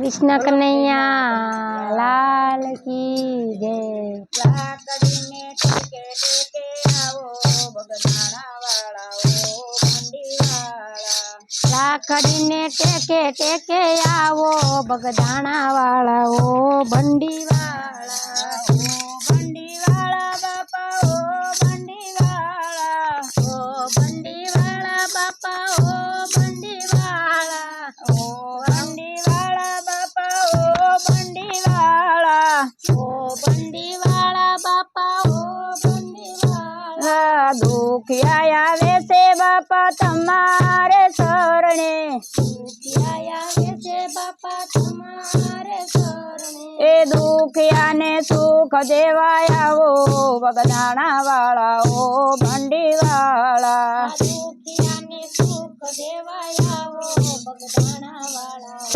कृष्ण कन्हैया लाल की जय राखड़ी ने टेके टेके आवो बगदाना वाला ओ बंडी वाला ઓ બંડીવાળા બાપા દુખિયા આવે છે બાપા તમારે શરણે દુખિયા આવે સુખ દેવાય આવો વગદાણા વાળા ઓ બંડીવાળા દુખિયાને સુખ દેવાય આવો વાળા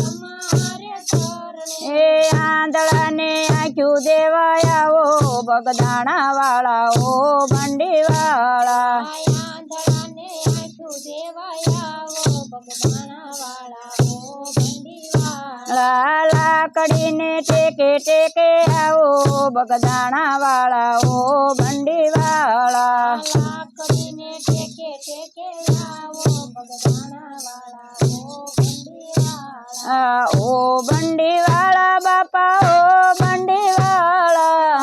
મારે ચરણે એ આંધળાને આંખ્યું દેવા આવો બગડાણા વાલાઓ બંડીવાળા આંધળાને આંખ્યું દેવા આવો બગડાણા વાલાઓ બંડીવાળા લાકડીને ટેકે ટેકે આવો બગડાણા વાલાઓ બંડીવાળા લાકડીને ટેકે ટેકે આવો બગડાણા ઓ બંડીવાળા બાપા ઓ બંડીવાળા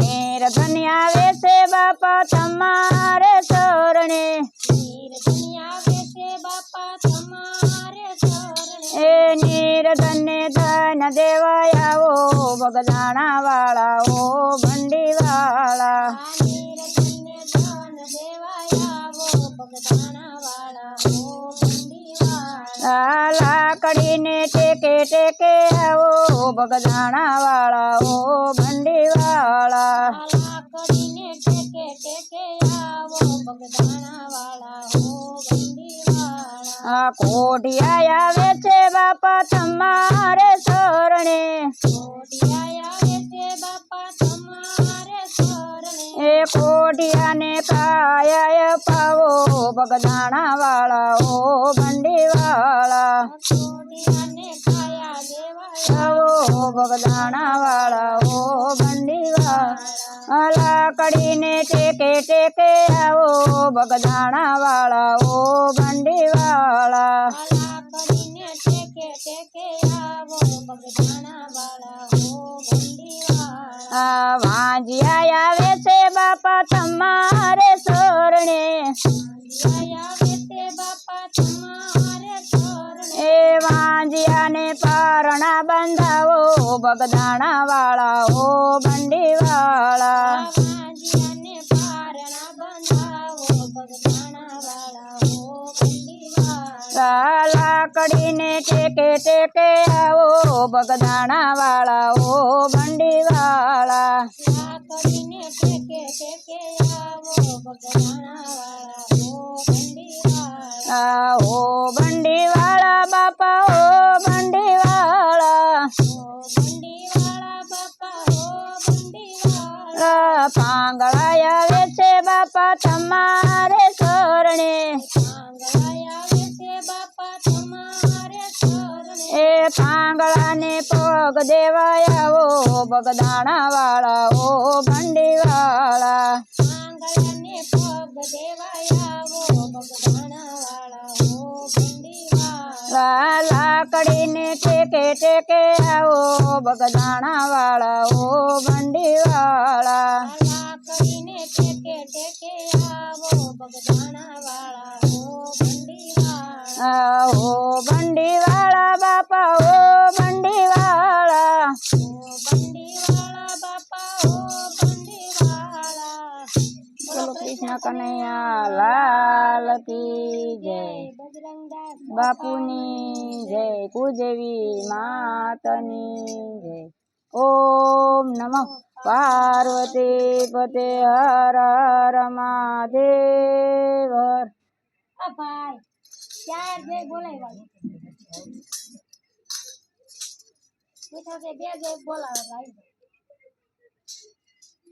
નીર ધન્યા વેસે બાપા તમારે ચરણે એ નીર ધન્ય ધન દેવાયા ઓ બગદાણા વાળા ઓ બંડીવાળા ભગડાણા વાળા ઓ ભંડીવાળા આ લાકડી ને ટેકે ટેકે આવો ભગડાણા વાળા ઓ ભંડીવાળા આ લાકડી ને ટેકે ટેકે આવો ભગડાણા વાળા ઓ ભંડીવાળા આ કોઢિયા આવે છે બાપા તમારા શરણે કોઢિયા આવે છે બાપા તમારા શરણે એ કોઢિયા ને તાયેય बगदाना वाला ओ बंडी वाला ओ बगदाना वाला ओ बंडी वाला कड़ी ने टेके टेके ओ बगदाना वाला ओ बंडी वाला વાંજિયા आया वैसे बापा तमारे सोरने ને પારણા બંધાવો બગદાણા વાળા હો બંડી વાળા લાકડીને ટેકે ટેકે આવો બગદાણા વાળા હો બંડી વાળા આવો બગદાણા વાળા બંડી વાળા બાપા પા તમારા સરણે માંગાયા વિસે બાપા તમારા સરણે એ તાંગળા ને પોગ દેવા આવો બગડાણા વાલા ઓ ગંડીવાળા માંગઈ ને પોગ દેવા આવો બગડાણા વાલા ઓ ગંડીવાળા લા લા કડી ને ટેકે ટેકે આવો બગડાણા વાલા ઓ ગંડીવાળા લા લા ओ बंडीवाला बापा ओ बंडीवाला चलो कृष्ण कन्हैया लाल की जय नी जय कुजवी मातनी जय ઓમ નમઃ પાર્વતી પતે હર હર મહાદેવ આ ભાઈ બોલાવે ભાઈ